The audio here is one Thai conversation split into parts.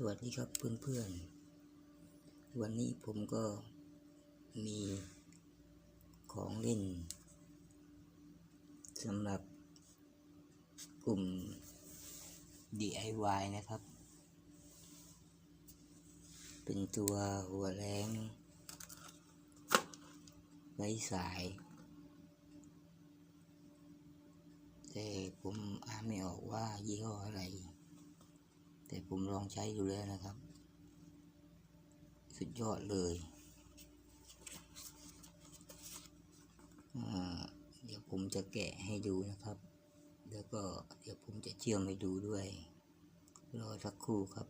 สวัสดีครับเพื่อนๆ วันนี้ผมก็มีของเล่นสำหรับกลุ่ม DIY นะครับ เป็นตัวหัวแรงไร้สาย แต่ผมอ่านไม่ออกว่ายี่ห้ออะไร แต่ผมลองใช้ดูแล้วนะครับ สุดยอดเลยเดี๋ยวผมจะแกะให้ดูนะครับ แล้วก็เดี๋ยวผมจะเชื่อมให้ดูด้วย รอสักครู่ครับ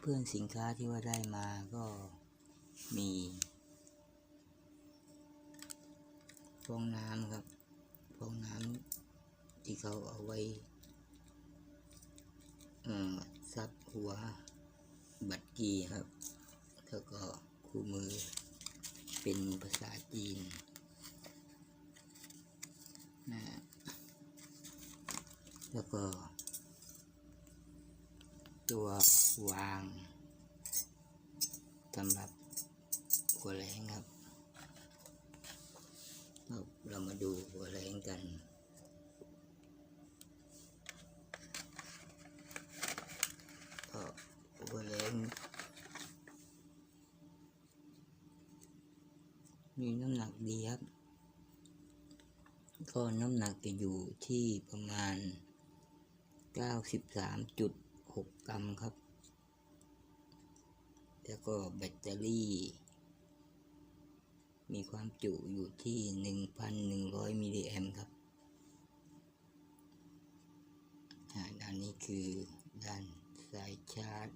เพื่อนๆสินค้าที่ว่าได้มาก็มีฟองน้ำครับ ฟองน้ำที่เขาเอาไว้ซับหัวบัตรกีครับ แล้วก็คู่มือเป็นภาษาจีนนะแล้วก็ ตัววางสำหรับหัวแรงครับ เรามาดูหัวแรงกันก็หัวแรงมีน้ำหนักดีครับก็น้ำหนักจะอยู่ที่ประมาณ 93.6 กรัมครับ แล้วก็แบตเตอรี่ มีความจุอยู่ที่ 1,100 มิลลิแอมครับ ด้านนี้คือด้านสายชาร์จ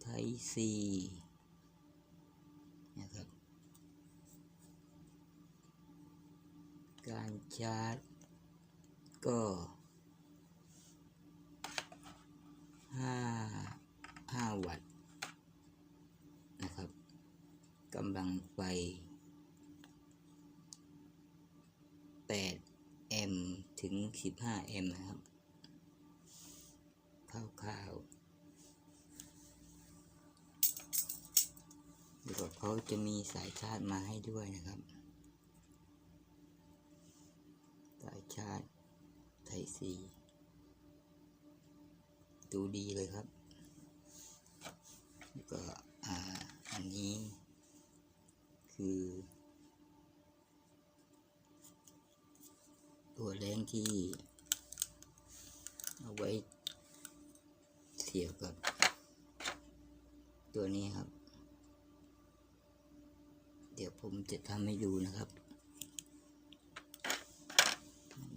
ไทซีนะครับ การชาร์จก็ห้าวัตต์นะครับกำลัง ไฟ8แอมถึง 15 แอมนะครับคร่าวๆแล้วก็เขาจะมีสายชาร์จมาให้ด้วยนะครับ สายชาร์จไทซีดูดีเลยครับ แล้วก็อ่าอันนี้ คือ ตัวแรงที่ เอาไว้เสียบกับ ตัวนี้ครับ เดี๋ยวผมจะทำให้ดูนะครับ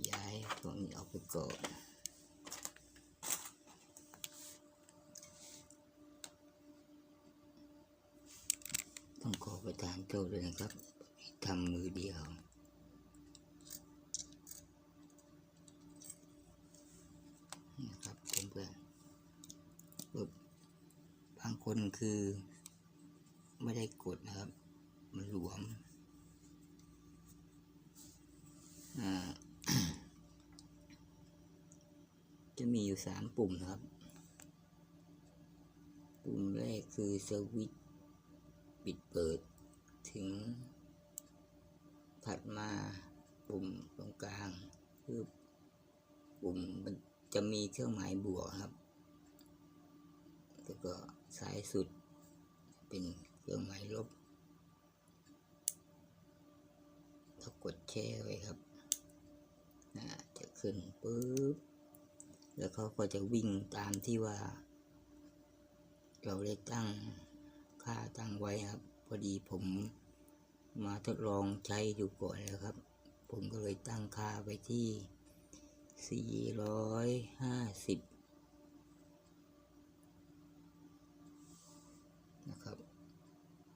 ย้ายพวนี้ออกไปก่อนต้องขอประทาน โทษด้วยนะครับทำมือเดียวนะครับเพื่อนๆบบางคนคือ ไม่ได้กดนะครับ มันหลวมจะมีอยู่สามปุ่มนะครับ ปุ่มแรกคือสวิตช์ปิดเปิด ถึง ถัดมาปุ่มตรงกลางคือปุ่มมันจะมีเครื่องหมายบวกครับ แล้วก็ซ้ายสุดเป็นเครื่องหมายลบถ้ากดแช่ไว้ครับนะจะขึ้นปุ๊บ แล้วเขาก็จะวิ่งตามที่ว่า เราได้ตั้งค่าตั้งไว้ครับ อดีผมมาทดลองใช้ดูก่อนแล้วครับ ผมก็เลยตั้งค่าไว้ที่ 450 นะครับ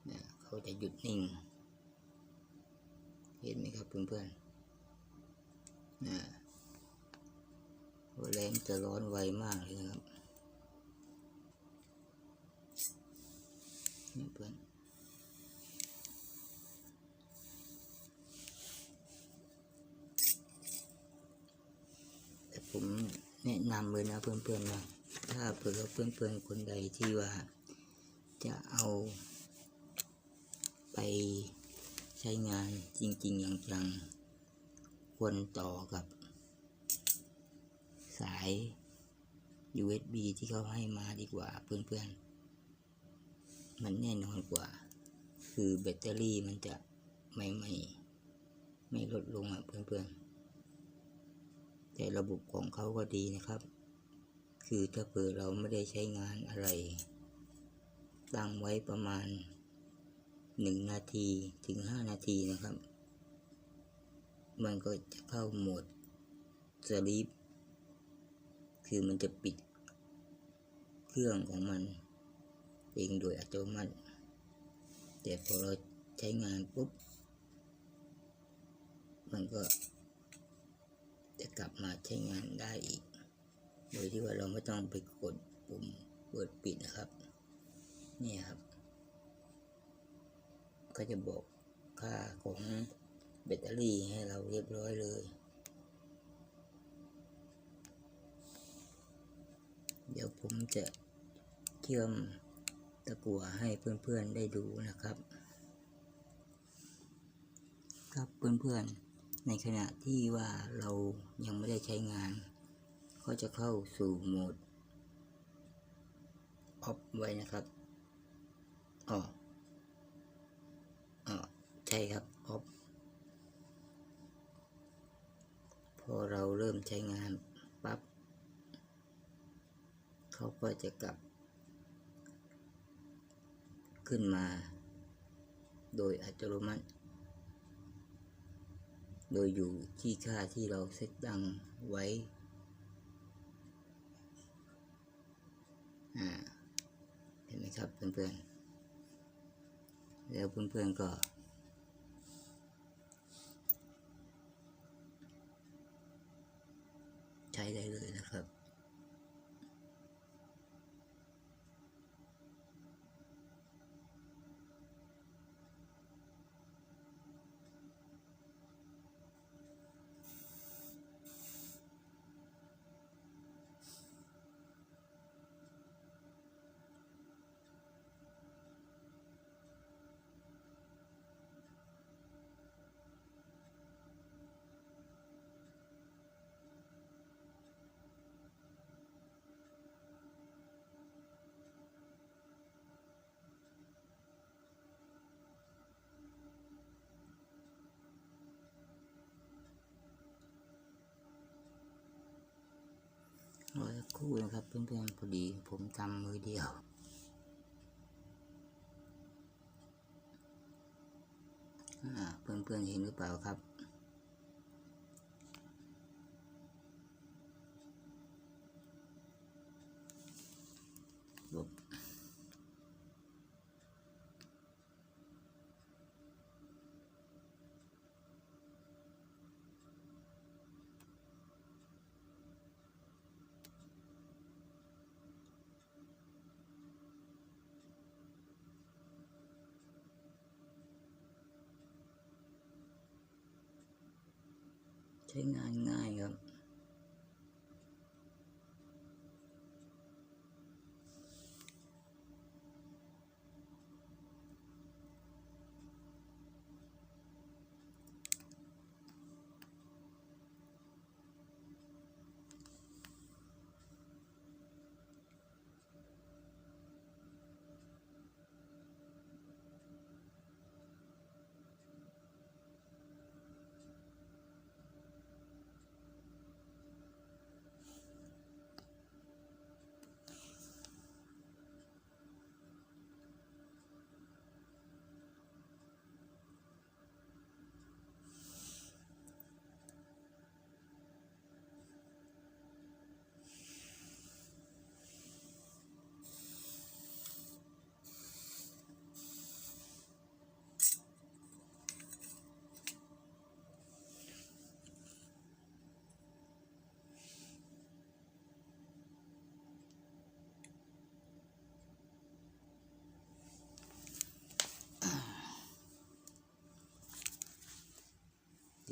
เนี่ยเขาจะหยุดนิ่ง เห็นไหมครับเพื่อนๆนะหัวแรงจะร้อนไวมากเลยครับนี่เพื่อน แนะนำเลยนะเพื่อนๆนะถ้าเผื่อเพื่อนๆคนใดที่ว่าจะเอาไปใช้งานจริงๆอย่างจังควรต่อกับสาย USB ที่เขาให้มาดีกว่าเพื่อนๆ มันแน่นอนกว่า คือแบตเตอรี่มันจะไม่ไม่ไม่ลดลงอะเพื่อนๆ แต่ระบบของเขาก็ดีนะครับ คือถ้าเผื่อเราไม่ได้ใช้งานอะไร ตั้งไว้ประมาณหนึ่งนาทีถึงห้านาทีนะครับ มันก็จะเข้าโหมดสลีปคือมันจะปิดเครื่องของมัน เองโดยอัตโนมัติ แต่พอเราใช้งานปุ๊บ มันก็ จะกลับมาใช้งานได้อีก โดยที่ว่าเราไม่ต้องไปกดปุ่มเปิดปิดนะครับ นี่ครับ ก็จะบอกค่าของแบตเตอรี่ให้เราเรียบร้อยเลยเดี๋ยวผมจะเชื่อมตะกั่วให้เพื่อนๆได้ดูนะครับ ครับเพื่อนๆ ในขณะที่ว่าเรายังไม่ได้ใช้งาน ก็จะเข้าสู่โหมดออฟไว้นะครับอ๋ออ๋อใช่ครับออฟพอเราเริ่มใช้งานปั๊บเขาก็จะกลับ ขึ้นมา โดยอัตโนมัติ โดยอยู่ที่ค่าที่เราเซตตั้งไว้ เห็นไหมครับเพื่อนๆ แล้วเพื่อนๆก็ใช้ได้เลย คู่นะครับเพื่อนๆพอดีผมทำมือเดียวอ่าเพื่อนๆเห็นหรือเปล่าครับ ใช้งานง่ายครับ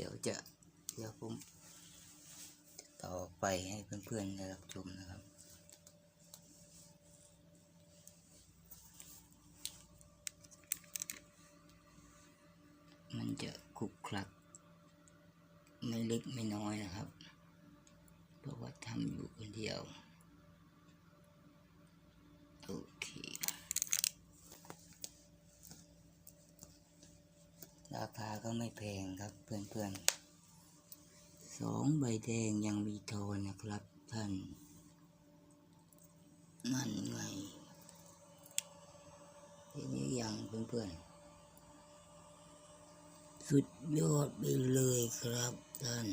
เดี๋ยวจะเดี๋ยวผมต่อไปให้เพื่อนๆได้รับชมนะครับ มันจะคลุกคลัก ไม่เล็กไม่น้อยนะครับ เพราะว่าทำอยู่คนเดียว โอเค ราคาก็ไม่แพงครับเพื่อนๆสองใบแดงยังมีโทนนะครับท่านนั่นไงทีนี้ยังเพื่อนๆ สุดยอดไปเลยครับท่าน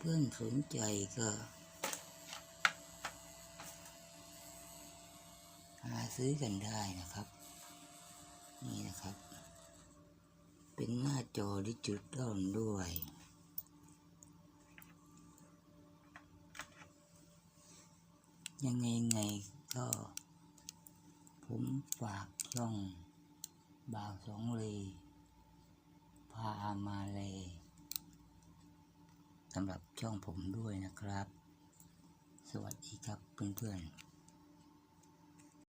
เพื่อนๆสนใจก็หาซื้อกันได้นะครับ นี่นะครับ เป็นหน้าจอดิจิตอลด้วย ยังไงไงก็ ผมฝากช่องบาวสองเลพามาเลยสำหรับช่องผมด้วยนะครับ สวัสดีครับเพื่อนๆ